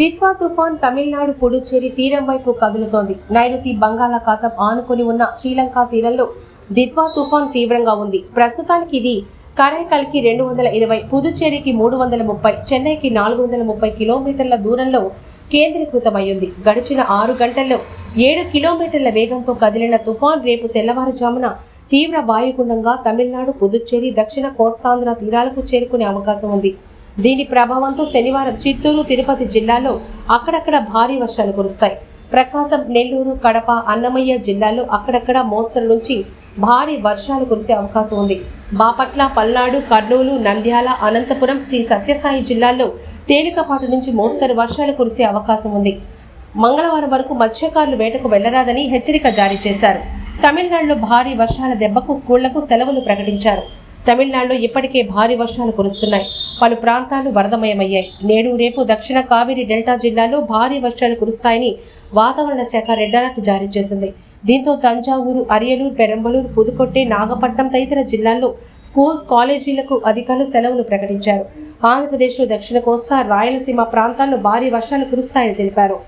దిత్వా తుఫాన్ తమిళనాడు పుడుచ్చేరి తీరం వైపు కదులుతోంది. నైరుతి బంగాళాఖాతం ఆనుకొని ఉన్న శ్రీలంక తీరంలో దిత్వా తుఫాన్ తీవ్రంగా ఉంది. ప్రస్తుతానికి ఇది కరైకల్కి రెండు వందల ఇరవై పుదుచ్చేరికి మూడు వందల ముప్పై చెన్నైకి నాలుగు వందల ముప్పై కిలోమీటర్ల దూరంలో కేంద్రీకృతమయ్యింది. గడిచిన ఆరు గంటల్లో ఏడు కిలోమీటర్ల వేగంతో కదిలిన తుఫాన్ రేపు తెల్లవారుజామున తీవ్ర వాయుగుండంగా తమిళనాడు పుదుచ్చేరి దక్షిణ కోస్తాంధ్ర తీరాలకు చేరుకునే అవకాశం ఉంది. దీని ప్రభావంతో శనివారం చిత్తూరు తిరుపతి జిల్లాలో అక్కడక్కడ భారీ వర్షాలు కురుస్తాయి. ప్రకాశం నెల్లూరు కడప అన్నమయ్య జిల్లాలో అక్కడక్కడ మోస్తరు నుంచి భారీ వర్షాలు కురిసే అవకాశం ఉంది. బాపట్ల పల్నాడు కర్నూలు నంద్యాల అనంతపురం శ్రీ సత్యసాయి జిల్లాల్లో తేలికపాటి నుంచి మోస్తరు వర్షాలు కురిసే అవకాశం ఉంది. మంగళవారం వరకు మత్స్యకారులు వేటకు వెళ్ళరాదని హెచ్చరిక జారీ చేశారు. తమిళనాడులో భారీ వర్షాల దెబ్బకు స్కూళ్ళకు సెలవులు ప్రకటించారు. తమిళనాడులో ఇప్పటికే భారీ వర్షాలు కురుస్తున్నాయి. పలు ప్రాంతాలు వరదమయమయ్యాయి. నేడు రేపు దక్షిణ కావేరి డెల్టా జిల్లాలో భారీ వర్షాలు కురుస్తాయని వాతావరణ శాఖ రెడ్ అలర్ట్ జారీ చేసింది. దీంతో తంజావూరు అరియలూరు పెరంబలూరు పుదుకొట్టే నాగపట్నం తదితర జిల్లాల్లో స్కూల్స్ కాలేజీలకు అధికారులు సెలవులు ప్రకటించారు. ఆంధ్రప్రదేశ్లో దక్షిణ కోస్తా రాయలసీమ ప్రాంతాల్లో భారీ వర్షాలు కురుస్తాయని తెలిపారు.